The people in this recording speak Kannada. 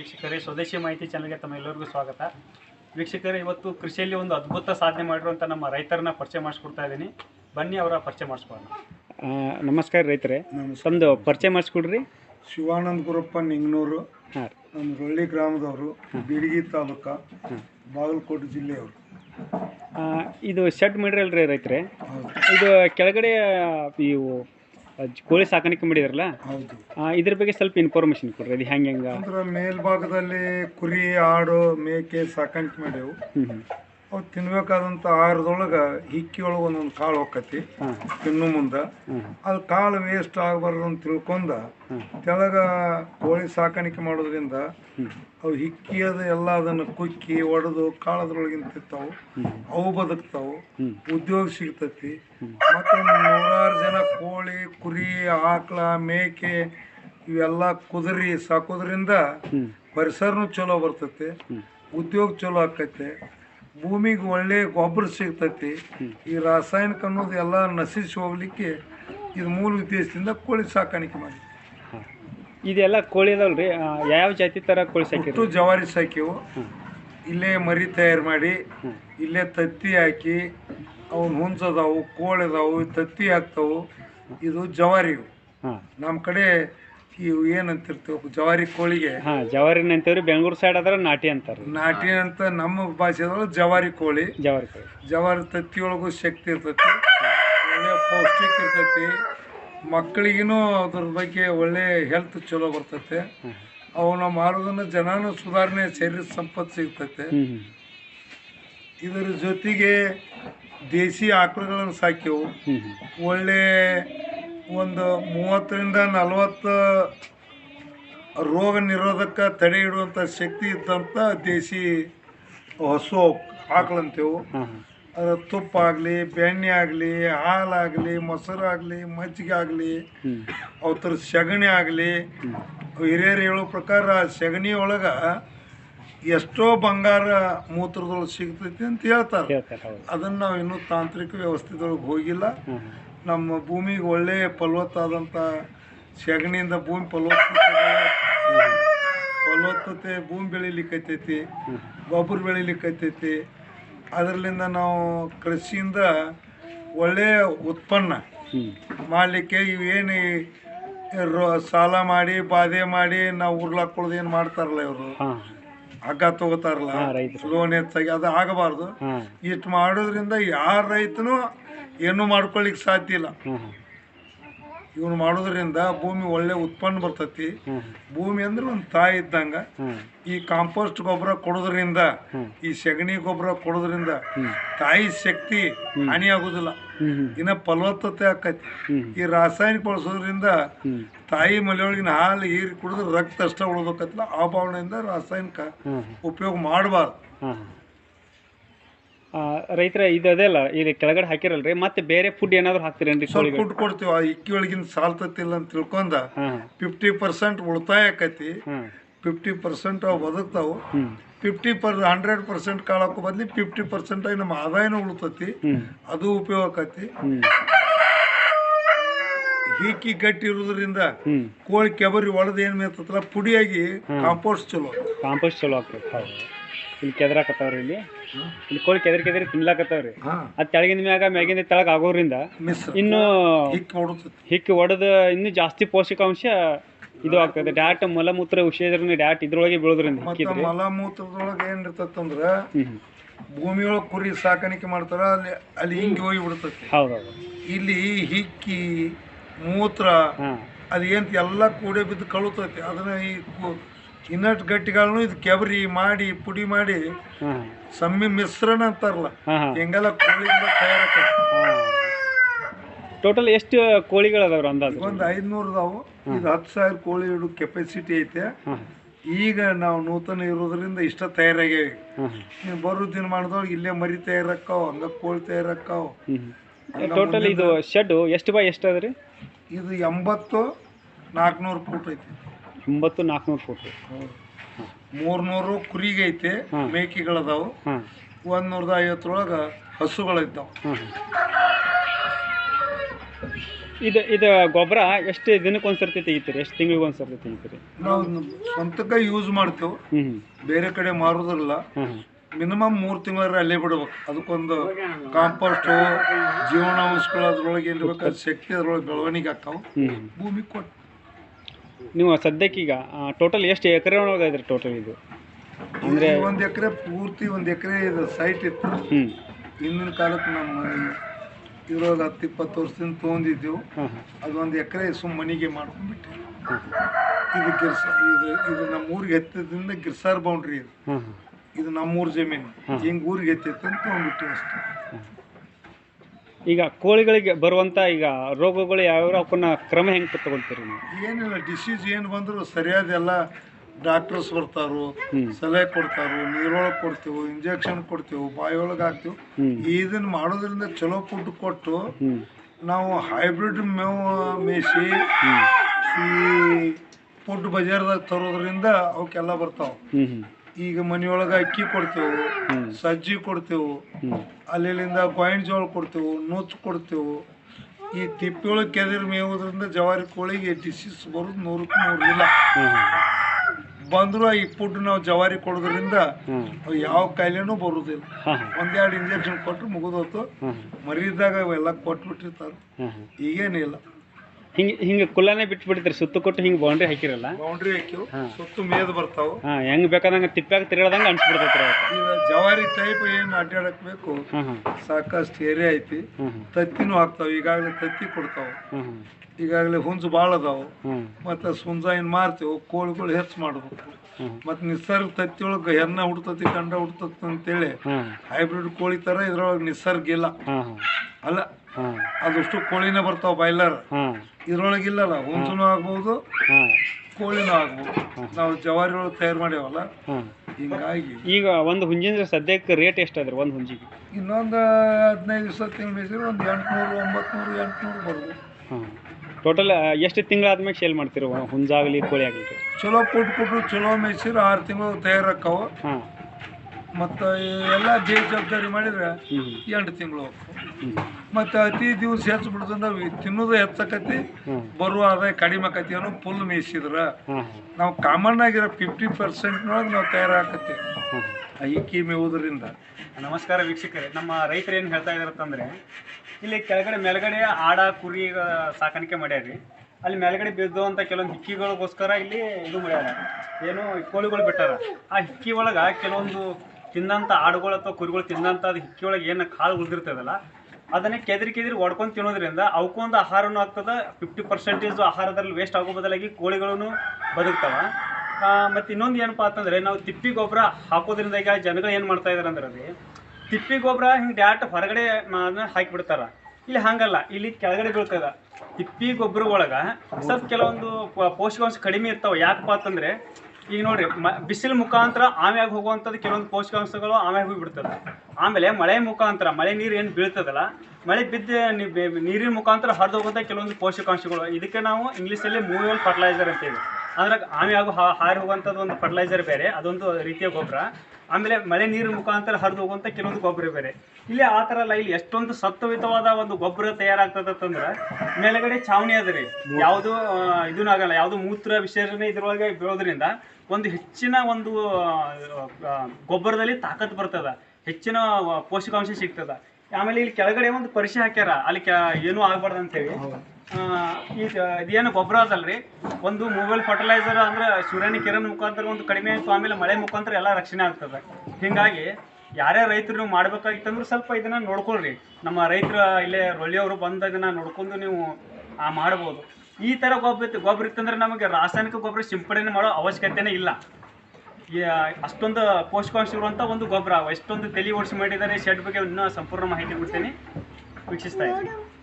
ವೀಕ್ಷಕರೇ ಸ್ವದೇಶಿ ಮಾಹಿತಿ ಚಾನಲ್ಗೆ ತಮ್ಮ ಎಲ್ಲರಿಗೂ ಸ್ವಾಗತ. ವೀಕ್ಷಕರೇ ಇವತ್ತು ಕೃಷಿಯಲ್ಲಿ ಒಂದು ಅದ್ಭುತ ಸಾಧನೆ ಮಾಡಿರುವಂಥ ನಮ್ಮ ರೈತರನ್ನ ಪರಿಚಯ ಮಾಡಿಸ್ಕೊಡ್ತಾ ಇದ್ದೀನಿ. ಬನ್ನಿ ಅವರ ಪರಿಚಯ ಮಾಡಿಸ್ಕೊಳ್ಳೋಣ. ನಮಸ್ಕಾರ ರೈತರೇ. ತಮ್ಮದು ಪರಿಚಯ ಮಾಡಿಸ್ಕೊಡ್ರಿ. ಶಿವಾನಂದ ಗುರಪ್ಪ ನಿಂಗನೂರು. ಹಾಂ. ನಮ್ಮ ರೊಳ್ಳಿ ಗ್ರಾಮದವರು ಬಿಡಗಿ ತಾಲೂಕ ಬಾಗಲಕೋಟೆ ಜಿಲ್ಲೆಯವರು. ಇದು ಶೆಡ್ ಮಾಡಿರಲ್ರಿ ರೈತರೇ. ಇದು ಕೆಳಗಡೆ ಇವು ಕೋಳಿ ಸಾಕಾಣಿಕೆ ಮಾಡಿದಾರಲ್ಲ? ಹೌದು. ಆ, ಇದ್ರ ಬಗ್ಗೆ ಸ್ವಲ್ಪ ಇನ್ಫಾರ್ಮೇಶನ್ ಕೊಡ್ರಿ ಅದು ಹೆಂಗೆ ಹೆಂಗೆ ಅಂದ್ರೆ ಮೇಲ್ಭಾಗದಲ್ಲಿ ಕುರಿ ಆಡು ಮೇಕೆ ಸಾಕಾಣಿಕೆ ಮಾಡ್ಯವು. ಹ್ಞೂ ಹ್ಞೂ ಅವು ತಿನ್ಬೇಕಾದಂಥ ಆಹಾರದೊಳಗೆ ಹಿಕ್ಕಿ ಒಳಗೆ ಒಂದೊಂದು ಕಾಳು ಹೋಕತಿ ಹಾಂ. ತಿನ್ನು ಮುಂದೆ. ಅದು ಕಾಳು ವೇಸ್ಟ್ ಆಗಬಾರ್ದು ಅಂತ ತಿಳ್ಕೊಂಡ ಕೆಳಗ ಕೋಳಿ ಸಾಕಾಣಿಕೆ ಮಾಡೋದ್ರಿಂದ ಅವು ಹಿಕ್ಕಿ ಅದು ಎಲ್ಲ ಅದನ್ನು ಕುಕ್ಕಿ ಒಡೆದು ಕಾಳದ್ರೊಳಗಿನ ತಿಂತಾವು. ಅವು ಬದುಕ್ತಾವು. ಉದ್ಯೋಗ ಸಿಗ್ತತಿ. ಮತ್ತೆ ನೂರಾರು ಜನ ಕೋಳಿ ಕುರಿ ಆಕಳ ಮೇಕೆ ಇವೆಲ್ಲ ಕುದುರೆ ಸಾಕೋದ್ರಿಂದ ಪರಿಸರನು ಚಲೋ ಬರ್ತತಿ. ಉದ್ಯೋಗ ಚಲೋ ಆಕೈತಿ. ಭೂಮಿಗೆ ಒಳ್ಳೆ ಗೊಬ್ಬರ ಸಿಗ್ತೈತಿ. ಈ ರಾಸಾಯನಿಕ ಅನ್ನೋದು ಎಲ್ಲ ನಶಿಸಿ ಹೋಗ್ಲಿಕ್ಕೆ ಇದು ಮೂಲ ಉದ್ದೇಶದಿಂದ ಕೋಳಿ ಸಾಕಾಣಿಕೆ ಮಾಡಿ ಇದೆಲ್ಲ ಕೋಳಿ ಅದಾವಲ್ಲ ರೀ ಯಾವ ಜಾತಿ ಥರ ಕೋಳಿ ಸಾಕಿತ್ತು ಜವಾರಿ ಸಾಕಿವು ಇಲ್ಲೇ ಮರಿ ತಯಾರು ಮಾಡಿ ಇಲ್ಲೇ ತತ್ತಿ ಹಾಕಿ ಅವು ಹುಂಚದಾವು ಕೋಳಿ ಅದಾವು ತತ್ತಿ ಹಾಕ್ತಾವು. ಇದು ಜವಾರಿ. ನಮ್ಮ ಕಡೆ ಇವು ಏನಂತಿರ್ತೇವೆ ಜವಾರಿ ಕೋಳಿಗೆ. ಹಾಂ ಜವಾರಿನ ಅಂತೀವ್ರಿ ಬೆಂಗಳೂರು ಸೈಡ್ ಆದ್ರೆ ನಾಟಿ ಅಂತಾರೆ. ನಾಟಿ ಅಂತ ನಮ್ಮ ಭಾಷೆದೊಳಗೆ ಜವಾರಿ ಕೋಳಿ. ಜವಾರಿ ಕೋಳಿ. ಜವಾರಿ ತತ್ತಿಯೊಳಗೂ ಶಕ್ತಿ ಇರ್ತೈತಿ ಒಳ್ಳೆ ಪೌಷ್ಟಿಕ ಇರ್ತೈತಿ ಮಕ್ಕಳಿಗೂ ಅದ್ರ ಬಗ್ಗೆ ಒಳ್ಳೆ ಹೆಲ್ತ್ ಚಲೋ ಬರ್ತೈತೆ. ಅವನ್ನ ಮಾರೋದನ್ನ ಜನನು ಸುಧಾರಣೆ ಶರೀರ ಸಂಪತ್ತು ಸಿಗ್ತೈತೆ. ಇದರ ಜೊತೆಗೆ ದೇಸಿ ಆಕಳುಗಳನ್ನು ಸಾಕ್ಯವು. ಒಳ್ಳೆ ಒಂದು ಮೂವತ್ತರಿಂದ ನಲವತ್ತು ರೋಗ ನಿರೋಧಕ ತಡೆ ಇಡುವಂಥ ಶಕ್ತಿ ಇದ್ದಂಥ ದೇಸಿ ಹಸು ಹಾಕ್ಲಂತೇವು. ಅದು ತುಪ್ಪ ಆಗಲಿ ಬೆಣ್ಣೆ ಆಗಲಿ ಹಾಲಾಗಲಿ ಮೊಸರು ಆಗಲಿ ಮಜ್ಜಿಗೆ ಆಗಲಿ ಅವ್ರ ಸಗಣಿ ಆಗಲಿ ಹಿರಿಯರು ಹೇಳೋ ಪ್ರಕಾರ ಸಗಣಿ ಒಳಗೆ ಎಷ್ಟೋ ಬಂಗಾರ ಮೂತ್ರದೊಳಗೆ ಸಿಗ್ತೈತಿ ಅಂತ ಹೇಳ್ತಾರೆ. ಅದನ್ನು ನಾವು ಇನ್ನೂ ತಾಂತ್ರಿಕ ವ್ಯವಸ್ಥೆದೊಳಗೆ ಹೋಗಿಲ್ಲ. ನಮ್ಮ ಭೂಮಿಗೆ ಒಳ್ಳೆಯ ಫಲವತ್ತಾದಂಥ ಸಗಣಿಯಿಂದ ಭೂಮಿ ಫಲವತ್ತತೆ ಫಲವತ್ತತೆ ಭೂಮಿ ಬೆಳಿಲಿಕ್ಕೈತೈತಿ ಗೊಬ್ಬರ ಬೆಳಿಲಿಕ್ಕೈತೈತಿ. ಅದರಲ್ಲಿಂದ ನಾವು ಕೃಷಿಯಿಂದ ಒಳ್ಳೆಯ ಉತ್ಪನ್ನ ಮಾಡಲಿಕ್ಕೆ ಇವೇನು ರೋ ಸಾಲ ಮಾಡಿ ಬಾಧೆ ಮಾಡಿ ನಾವು ಉರ್ಲಾಕೊಳ್ಳೋದು ಏನು ಮಾಡ್ತಾರಲ್ಲ ಇವರು? ಹಗ್ಗ ತಗೋತಾರಲ್ಲ? ಲೋನ್ ಹೆಚ್ಚಾಗಿ ಅದು ಆಗಬಾರ್ದು. ಇಷ್ಟು ಮಾಡೋದ್ರಿಂದ ಯಾರ ರೈತನೂ ಏನೂ ಮಾಡ್ಕೊಳ್ಳಿಕ್ಕೆ ಸಾಧ್ಯ ಇಲ್ಲ. ಇವನು ಮಾಡೋದ್ರಿಂದ ಭೂಮಿ ಒಳ್ಳೆ ಉತ್ಪನ್ನ ಬರ್ತತಿ. ಭೂಮಿ ಅಂದ್ರೆ ಒಂದು ತಾಯಿ ಇದ್ದಂಗ. ಈ ಕಾಂಪೋಸ್ಟ್ ಗೊಬ್ಬರ ಕೊಡೋದ್ರಿಂದ ಈ ಸೆಗಣಿ ಗೊಬ್ಬರ ಕೊಡೋದ್ರಿಂದ ತಾಯಿ ಶಕ್ತಿ ಹಾನಿ ಆಗೋದಿಲ್ಲ ಹ್ಞೂ ಹ್ಞೂ ಇನ್ನ ಫಲವತ್ತತೆ ಆಕತಿ. ಈ ರಾಸಾಯನಿಕ ಬಳಸೋದ್ರಿಂದ ತಾಯಿ ಮಲೆಯೊಳಗಿನ ಹಾಲು ಹೀರಿ ಕುಡಿದ್ರೆ ರಕ್ತ ಅಷ್ಟ ಉಳ್ಬೇಕಲ್ಲ ಆ ಭಾವನೆಯಿಂದ ರಾಸಾಯನಿಕ ಉಪಯೋಗ ಮಾಡಬಾರ್ದು. ರೈತರ ಇದು ಅದೇ ಅಲ್ಲ ಇಲ್ಲಿ ಕೆಳಗಡೆ ಹಾಕಿರಲ್ರಿ ಮತ್ತೆ ಬೇರೆ ಫುಡ್ ಏನಾದ್ರು ಹಾಕ್ತಿರೇನ್ರಿ ಸ್ವಲ್ಪ ಫುಡ್ ಕೊಡ್ತೀವಿ ಆ ಇಕ್ಕಿ ಒಳಗಿನ ಸಾಲ್ತತಿಲ್ಲ ಅಂತ ತಿಳ್ಕೊಂಡ ಫಿಫ್ಟಿ ಪರ್ಸೆಂಟ್ ಉಳಿತಾಯ ಆಕೈತಿ ಫಿಫ್ಟಿ ಪರ್ಸೆಂಟ್ ಅವು ಬದುಕ್ತಾವು ಫಿಫ್ಟಿ ಪರ್ ಹಂಡ್ರೆಡ್ ಪರ್ಸೆಂಟ್ ಕಾಳಕ್ಕೂ ಬದ್ಲಿ ಫಿಫ್ಟಿ ಪರ್ಸೆಂಟ್ ಆಗಿ ನಮ್ಮ ಆದಾಯನೂ ಉಳಿತತಿ ಅದು ಉಪಯೋಗ ಆಕತಿ. ಹೀಕಿ ಗಟ್ಟಿ ಇರೋದ್ರಿಂದ ಕೋಳಿ ಕೆಬರಿ ಒಳದ ಏನ್ ಮೇತತ್ತಲ್ಲ ಪುಡಿಯಾಗಿ ಕಾಂಪೋಸ್ಟ್ ಚಲೋ. ಕಾಂಪೋಸ್ಟ್ ಚಲೋ ಆಗ್ತದೆ ಇಲ್ಲಿ ಕೆದರಾಕತ್ತಾವ್ರಿ ಇಲ್ಲಿ. ಇಲ್ಲಿ ಕೋಳಿ ಕೆದರಿ ಕೆದರಿ ತಿನ್ಲಾಕತ್ತಾವ್ರಿ. ಅದ್ ತೆಳಗಿನ ಮ್ಯಾಗ ಮ್ಯಾಗಿಂದ ತೆಳಗೆ ಆಗೋರಿಂದ ಇನ್ನು ಹಿಕ್ಕಿ ಒಡೆದ ಇನ್ನು ಜಾಸ್ತಿ ಪೋಷಕಾಂಶ ಇದು ಆಗ್ತದೆ. ಡಾಟ್ ಮಲಮೂತ್ರ ವಿಷಯದ್ರಿಂದ ಡಾಟ್ ಇದ್ರೊಳಗೆ ಬೀಳೋದ್ರಿಂದ ಹಿಕ್ಕಿದ್ರೆ. ಮಲಮೂತ್ರದೊಳಗೆ ಏನ್ ಇರ್ತೈತಂದ್ರ ಹ್ಞೂ ಹ್ಞೂ ಭೂಮಿಯೊಳಗೆ ಕುರಿ ಸಾಕಾಣಿಕೆ ಮಾಡ್ತಾರ ಅಲ್ಲಿ ಅಲ್ಲಿ ಹಿಂಗೆ ಹೋಗಿ ಬಿಡ್ತೈತಿ ಹೌದು ಹೌದು ಇಲ್ಲಿ ಹಿಕ್ಕಿ ಮೂತ್ರ ಅದೇನ್ ಅದು ಏನು ಎಲ್ಲ ಕೂಡೆ ಬಿದ್ದು ಕಳುತೈತಿ. ಅದನ್ನ ಈ ಇನ್ನಟ್ ಗಟ್ಟಿಗಳನ್ನು ಇದು ಕೆಬರಿ ಮಾಡಿ ಪುಡಿ ಮಾಡಿ ಸಮ್ಮಿ ಮಿಶ್ರಣ ಅಂತಾರಲ್ಲ ಹೆಂಗೆಲ್ಲ ಕೋಳಿಯಿಂದ ಟೋಟಲ್ ಎಷ್ಟು ಕೋಳಿಗಳು ಅದಾವ್ರ ಅಂದಾಜು ಒಂದು ಐದ್ನೂರು ಅದಾವು ಇದು ಹತ್ತು ಸಾವಿರ ಕೋಳಿ ಇಡೋ ಕೆಪಾಸಿಟಿ ಐತೆ. ಈಗ ನಾವು ನೂತನ ಇರೋದ್ರಿಂದ ಇಷ್ಟ ತಯಾರಾಗ್ಯಾವ ನೀವು ಬರೋ ದಿನ ಮಾಡಿದವ್ರಿಗೆ ಇಲ್ಲೇ ಮರಿ ತಯಾರಕ್ಕಾವ ಹಂಗ ಕೋಳಿ ತಯಾರಕ್ಕಾವ ಟೋಟಲ್ ಇದು ಶೆಡ್ ಎಷ್ಟು ಬೈ ಎಷ್ಟು ಅದ್ರಿ? ಇದು ಎಂಬತ್ತು ನಾಲ್ಕುನೂರು ಫೂಟ್ ಐತಿ. ಒಂಬತ್ತು ನಾಲ್ಕುನೂರು ಫೂಟ್ ಮೂರ್ನೂರು ಕುರಿಗೈತೆ. ಮೇಕೆಗಳದಾವು. ಒಂದ್ ನೂರದ ಐವತ್ತರೊಳಗೆ ಹಸುಗಳಿದ್ದಾವೆ. ಇದು ಇದು ಗೊಬ್ಬರ ಎಷ್ಟು ದಿನಕ್ಕೆ ಒಂದ್ಸರ್ತಿ ತೆಗಿತೀರಿ? ಎಷ್ಟು ತಿಂಗಳಿಗೆ ಒಂದ್ಸರ್ತಿ ತೆಗಿತೀರಿ? ನಾವು ಸ್ವಂತಕ್ಕೆ ಯೂಸ್ ಮಾಡ್ತೇವೆ. ಬೇರೆ ಕಡೆ ಮಾರೋದಿಲ್ಲ. ಮಿನಿಮಮ್ ಮೂರು ತಿಂಗಳ ಅಲ್ಲೇ ಬಿಡ್ಬೇಕು. ಅದಕ್ಕೊಂದು ಕಾಂಪೋಸ್ಟು ಜೀವನಾಂಶಗಳು ಅದ್ರೊಳಗೆ ಇರ್ಬೇಕು ಶಕ್ತಿ ಅದ್ರೊಳಗೆ ಬೆಳವಣಿಗೆ ಆಗ್ತಾವೆ. ಭೂಮಿ ಕೊಟ್ಟು. ನೀವು ಸದ್ಯಕ್ಕೀಗ ಟೋಟಲ್ ಎಷ್ಟು ಎಕರೆ ಒಳಗೆ ಇದ್ರಿ ಟೋಟಲ್ ಇದು? ಅಂದ್ರೆ ಒಂದು ಎಕರೆ ಪೂರ್ತಿ ಒಂದು ಎಕರೆ ಇದು ಸೈಟ್ ಇತ್ತು. ಹ್ಞೂ ಹಿಂದಿನ ಕಾಲಕ್ಕೆ ನಮ್ಮ ಇರೋದು ಹತ್ತು ಇಪ್ಪತ್ತು ವರ್ಷದಿಂದ ತೊಗೊಂಡಿದ್ದೆವು. ಅದು ಒಂದು ಅದೊಂದು ಎಕರೆ ಸುಮ್ಮ ಮನೆಗೆ ಮಾಡ್ಕೊಂಡ್ಬಿಟ್ಟು ಇದು ಗಿರ್ಸ ಇದು ಇದು ನಮ್ಮ ಊರಿಗೆ ಎತ್ತದಿಂದ ಗಿರ್ಸಾರ್ ಬೌಂಡ್ರಿ ಇದು. ಇದು ನಮ್ಮೂರು ಜಮೀನು. ಹಿಂಗೆ ಊರಿಗೆ ಎತ್ತಿತ್ತು ಅಂತ ತೊಗೊಂಡ್ಬಿಟ್ಟೆ ಅಷ್ಟೇ. ಈಗ ಕೋಳಿಗಳಿಗೆ ಬರುವಂಥ ಈಗ ರೋಗಗಳು ಯಾವ್ಯಾವ ಅವನ್ನ ಕ್ರಮ ಹೆಂಗೆ ತಗೊಳ್ತೀರಿ ನೀವು? ಏನಿಲ್ಲ ಡಿಸೀಸ್ ಏನು ಬಂದರೂ ಸರಿಯಾದ ಎಲ್ಲ ಡಾಕ್ಟರ್ಸ್ ಬರ್ತಾರು ಸಲಹೆ ಕೊಡ್ತಾರು ನೀರೊಳಗೆ ಕೊಡ್ತೀವಿ ಇಂಜೆಕ್ಷನ್ ಕೊಡ್ತೀವಿ ಬಾಯಿಯೊಳಗೆ ಹಾಕ್ತೇವೆ. ಇದನ್ನ ಮಾಡೋದ್ರಿಂದ ಚಲೋ ಫುಡ್ ಕೊಟ್ಟು ನಾವು ಹೈಬ್ರಿಡ್ ಮೇವು ಮೇಯಿಸಿ ಹ್ಞೂ ಈ ಫುಡ್ ಬಜಾರ್ದಾಗ ತರೋದ್ರಿಂದ ಅವಕ್ಕೆಲ್ಲ ಬರ್ತಾವೆ. ಈಗ ಮನೆಯೊಳಗೆ ಅಕ್ಕಿ ಕೊಡ್ತೇವು ಸಜ್ಜಿ ಕೊಡ್ತೇವು ಅಲ್ಲಿಂದ ಗೋವಿನ ಜೋಳ ಕೊಡ್ತೇವು ನುಚ್ಚು ಕೊಡ್ತೇವು. ಈ ತಿಪ್ಪಿಯೊಳಗೆ ಕೆದಿರು ಮೇವುದ್ರಿಂದ ಜವಾರಿ ಕೋಳಿಗೆ ಡಿಸೀಸ್ ಬರೋದು ನೂರಕ್ಕೆ ನೂರು ಇಲ್ಲ. ಬಂದ್ರು ಈ ಫುಡ್ ನಾವು ಜವಾರಿ ಕೊಡೋದ್ರಿಂದ ಯಾವ ಕಾಯಿಲೆನೂ ಬರುದಿಲ್ಲ. ಒಂದೆರಡು ಇಂಜೆಕ್ಷನ್ ಕೊಟ್ಟರು ಮುಗಿದೋತು ಮರಿದಾಗ ಅವೆಲ್ಲ ಕೊಟ್ಬಿಟ್ಟಿರ್ತಾರೆ. ಈಗೇನಿಲ್ಲ. ಹಿಂಗೆ ಹಿಂಗೆ ಕುಲ್ಲಾನೇ ಬಿಟ್ಬಿಡ್ತೀರಿ ಸುತ್ತು ಕೊಟ್ಟು ಹಿಂಗೆ ಬೌಂಡ್ರಿ ಹಾಕಿರಲ್ಲ. ಬೌಂಡ್ರಿ ಹಾಕಿವು ಹಾ. ಸುತ್ತು ಮೇದ್ ಬರ್ತಾವು. ಹಾಂ ಹೆಂಗೆ ಬೇಕಾದಂಗೆ ತಿಪ್ಪಾಗ ತಿರುಗಾದಂಗೆ ಅನ್ಸ್ಬಿಡ್ತೈತೆ ರೀ ಈಗ ಜವಾರಿ ಟೈಪ್ ಏನು ಅಡ್ಡಾಡಕ್ ಬೇಕು ಹಾಂ ಹಾಂ. ಸಾಕಷ್ಟು ಏರಿಯಾ ಐತಿ. ಹಾಂ ತತ್ತಿನೂ ಹಾಕ್ತಾವ ಈಗಾಗಲೇ ತತ್ತಿ ಕೊಡ್ತಾವ. ಹಾಂ ಹಾಂ ಈಗಾಗಲೇ ಹುಂಜು ಭಾಳ ಅದಾವು. ಹಾಂ ಮತ್ತು ಸುಂಜ ಏನು ಮಾರ್ತೇವೆ ಕೋಳಿಗಳು ಹೆಚ್ಚು ಮಾಡ್ಬೇಕು. ಹಾಂ ಮತ್ತು ನಿಸರ್ಗ ತತ್ತಿಯೊಳಗೆ ಹೆಣ್ಣ ಹುಡ್ತತಿ ಗಂಡ ಹುಡ್ತತಿ ಅಂತೇಳಿ ಹಾಂ ಹೈಬ್ರಿಡ್ ಕೋಳಿ ಥರ ಇದ್ರೊಳಗೆ ನಿಸರ್ಗ ಇಲ್ಲ. ಹಾಂ ಹಾಂ ಅಲ್ಲ ಅದಷ್ಟು ಕೋಳಿನೇ ಬರ್ತಾವ ಬಾಯ್ಲರ್. ಇದ್ರೊಳಗೆ ಇಲ್ಲಲ್ಲ ಹುಂಜುನೂ ಆಗ್ಬೋದು ಹಾಂ ಕೋಳಿನೂ ಆಗ್ಬಹುದು ನಾವು ಜವಾರಿ ಒಳಗೆ ತಯಾರು ಮಾಡ್ಯಾವಲ್ಲ ಹಿಂಗಾಗಿ ಈಗ ಒಂದು ಹುಂಜಿನ ಸದ್ಯಕ್ಕೆ ರೇಟ್ ಎಷ್ಟಾದ್ರೆ ಒಂದು ಹುಂಜಿಗೆ? ಇನ್ನೊಂದು ಹದಿನೈದು ದಿವಸ ತಿಂಗಳು ಬೇಯಿಸಿದ್ರೆ ಒಂದು ಎಂಟುನೂರು ಒಂಬತ್ನೂರು ಎಂಟುನೂರು ಬರ್ಬೋದು ಟೋಟಲ್ ಎಷ್ಟು ತಿಂಗಳಾದ್ಮೇಲೆ ಸೇಲ್ ಮಾಡ್ತೀರಿ? ಹುಂಜಾಗಲಿ ಕೋಳಿ ಆಗಲಿ ಚಲೋ ಕೊಟ್ಟು ಕೊಟ್ಟರು ಚಲೋ ಮೇಯಿಸಿದ್ರೆ ಆರು ತಿಂಗಳು ತಯಾರಾಕ್ಕವ ಮತ್ತು ಎಲ್ಲ ಬೇಜವಾಬ್ದಾರಿ ಮಾಡಿದ್ರೆ ಎಂಟು ತಿಂಗಳು ಮತ್ತು ಅತಿ ದಿವಸ ಹೆಚ್ಚು ಬಿಡ್ತಂದ್ರೆ ಅವು ತಿನ್ನೋದು ಹೆಚ್ಚಾಕತಿ ಬರುವ ಆದಾಯ ಕಡಿಮೆ ಆಕತಿ ಅನ್ನೋ ಫುಲ್ ಮೇಯಿಸಿದ್ರೆ ನಾವು ಕಾಮನ್ ಆಗಿರೋ ಫಿಫ್ಟಿ ಪರ್ಸೆಂಟ್ನೊಳಗೆ ನಾವು ತಯಾರ ಹಾಂ ಈಕಿ ಮೇವುದರಿಂದ ನಮಸ್ಕಾರ ವೀಕ್ಷಕರೇ ನಮ್ಮ ರೈತರು ಏನು ಹೇಳ್ತಾ ಇದಾರಂತಂದ್ರೆ ಇಲ್ಲಿ ಕೆಳಗಡೆ ಮೇಲ್ಗಡೆ ಆಡ ಕುರಿ ಸಾಕಾಣಿಕೆ ಮಾಡ್ಯಾರಿ. ಅಲ್ಲಿ ಮೇಲ್ಗಡೆ ಬಿದ್ದಂಥ ಕೆಲವೊಂದು ಹಿಕ್ಕಿಗಳಿಗೋಸ್ಕರ ಇಲ್ಲಿ ಇದು ಮಾಡ್ಯಾರ. ಏನು ಕೋಳಿಗಳು ಬಿಟ್ಟಾರ. ಆ ಹಿಕ್ಕಿ ಒಳಗೆ ಕೆಲವೊಂದು ತಿಂದಂಥ ಆಡುಗಳು ಅಥವಾ ಕುರಿಗಳು ತಿನ್ನಂಥ ಹಿಕ್ಕಿ ಒಳಗೆ ಏನು ಕಾಳು ಉಳಿದಿರ್ತದಲ್ಲ, ಅದನ್ನೇ ಕೆದರಿ ಕೆದರಿ ಒಡ್ಕೊಂಡು ತಿನ್ನೋದ್ರಿಂದ ಅವಕ್ಕೊಂದು ಆಹಾರನೂ ಆಗ್ತದೆ ಫಿಫ್ಟಿ ಪರ್ಸೆಂಟೇಜ್ ಆಹಾರದಲ್ಲಿ ವೇಸ್ಟ್ ಆಗೋ ಬದಲಾಗಿ ಕೋಳಿಗಳೂ ಬದುಕ್ತಾವ. ಮತ್ತು ಇನ್ನೊಂದು ಏನಪ್ಪ ಅಂತಂದರೆ ನಾವು ತಿಪ್ಪಿ ಗೊಬ್ಬರ ಹಾಕೋದ್ರಿಂದ ಈಗ ಜನಗಳು ಏನು ಮಾಡ್ತಾ ಇದಾರೆ ಅಂದ್ರೆ ಅಲ್ಲಿ ತಿಪ್ಪಿ ಗೊಬ್ಬರ ಹಿಂಗೆ ಡ್ಯಾಟ್ ಹೊರಗಡೆ ಹಾಕಿಬಿಡ್ತಾರ. ಇಲ್ಲಿ ಹಾಗಲ್ಲ, ಇಲ್ಲಿ ಕೆಳಗಡೆ ಬೀಳ್ತದ. ತಿಪ್ಪಿ ಗೊಬ್ಬರ ಒಳಗೆ ಸ್ವಲ್ಪ ಕೆಲವೊಂದು ಪೋಷಕಾಂಶ ಕಡಿಮೆ ಇರ್ತಾವೆ. ಯಾಕಪ್ಪ ಅಂತಂದ್ರೆ ಈಗ ನೋಡ್ರಿ, ಮ, ಬಿಸಿಲು ಮುಖಾಂತರ ಆಮ್ಯಾಗ ಹೋಗುವಂಥದ್ದು ಕೆಲವೊಂದು ಪೋಷಕಾಂಶಗಳು ಆಮ್ಯಾಗ ಹೋಗಿಬಿಡ್ತದೆ. ಆಮೇಲೆ ಮಳೆ ಮುಖಾಂತರ, ಮಳೆ ನೀರು ಏನು ಬೀಳ್ತದಲ್ಲ, ಮಳೆ ಬಿದ್ದ ನೀರಿನ ಮುಖಾಂತರ ಹರಿದು ಹೋಗುವಂಥ ಕೆಲವೊಂದು ಪೋಷಕಾಂಶಗಳು, ಇದಕ್ಕೆ ನಾವು ಇಂಗ್ಲೀಷಲ್ಲಿ ಮೂವಲ್ ಫರ್ಟಿಲೈಸರ್ ಅಂತೀವಿ. ಅಂದ್ರೆ ಆಮ್ಯಾಗ ಹಾರಿ ಹೋಗುವಂಥದ್ದು ಒಂದು ಫರ್ಟಿಲೈಸರ್ ಬೇರೆ, ಅದೊಂದು ರೀತಿಯ ಗೊಬ್ಬರ ಆಮೇಲೆ ಮಳೆ ನೀರಿನ ಮುಖಾಂತರ ಹರಿದು ಹೋಗುವಂಥ ಕೆಲವೊಂದು ಗೊಬ್ಬರ ಬೇರೆ. ಇಲ್ಲಿ ಆ ಥರ ಅಲ್ಲ, ಇಲ್ಲಿ ಎಷ್ಟೊಂದು ಸತ್ವಯುತವಾದ ಒಂದು ಗೊಬ್ಬರ ತಯಾರಾಗ್ತದೆ ಅಂತಂದ್ರೆ, ಮೇಲ್ಗಡೆ ಛಾವಣಿ ಅದ ರೀ. ಯಾವುದು ಇದನ್ನಾಗಲ್ಲ ಯಾವುದು ಮೂತ್ರ ವಿಸರ್ಜನೆ ಇದ್ರೊಳಗೆ ಬೀಳೋದ್ರಿಂದ ಒಂದು ಹೆಚ್ಚಿನ ಒಂದು ಗೊಬ್ಬರದಲ್ಲಿ ತಾಕತ್ ಬರ್ತದ ಹೆಚ್ಚಿನ ಪೋಷಕಾಂಶ ಸಿಗ್ತದ. ಆಮೇಲೆ ಇಲ್ಲಿ ಕೆಳಗಡೆ ಒಂದು ಪರಿಶೆ ಹಾಕ್ಯಾರ ಅಲ್ಲಿ ಏನು ಏನೂ ಆಗ್ಬಾರ್ದು ಅಂತೇಳಿ ಈ ಇದೇನು ಗೊಬ್ಬರ ಅದಲ್ರಿ. ಒಂದು ಮೊಬೈಲ್ ಫರ್ಟಿಲೈಸರ್ ಅಂದ್ರೆ ಸೂರ್ಯನ ಕಿರಣ ಮುಖಾಂತರ ಒಂದು ಕಡಿಮೆ ಆಯ್ತು ಆಮೇಲೆ ಮಳೆ ಮುಖಾಂತರ ಎಲ್ಲ ರಕ್ಷಣೆ ಆಗ್ತದೆ. ಹಿಂಗಾಗಿ ಯಾರೇ ರೈತರು ನೀವು ಮಾಡ್ಬೇಕಾಗಿತ್ತಂದ್ರೆ ಸ್ವಲ್ಪ ಇದನ್ನ ನೋಡ್ಕೊಳ್ರಿ. ನಮ್ಮ ರೈತರ ಇಲ್ಲೇ ರೊಳ್ಳಿಯವರು ಬಂದ ಇದನ್ನ ನೋಡ್ಕೊಂಡು ನೀವು ಆ ಮಾಡ್ಬೋದು. ಈ ಥರ ಗೊಬ್ಬರ ಗೊಬ್ಬರ ಇತ್ತಂದ್ರೆ ನಮಗೆ ರಾಸಾಯನಿಕ ಗೊಬ್ಬರ ಸಿಂಪಡಣೆ ಮಾಡೋ ಅವಶ್ಯಕತೆನೇ ಇಲ್ಲ. ಅಷ್ಟೊಂದು ಪೋಷಕಾಂಶ ಇರುವಂಥ ಒಂದು ಗೊಬ್ಬರ. ಎಷ್ಟೊಂದು ತಲೆ ಓಡಿಸಿ ಮಾಡಿದ್ದಾರೆ ಶೆಡ್ ಬಗ್ಗೆ ಇನ್ನೂ ಸಂಪೂರ್ಣ ಮಾಹಿತಿ ಕೊಡ್ತೀನಿ. ವೀಕ್ಷಿಸ್ತಾ ಇದ್ದೀನಿ.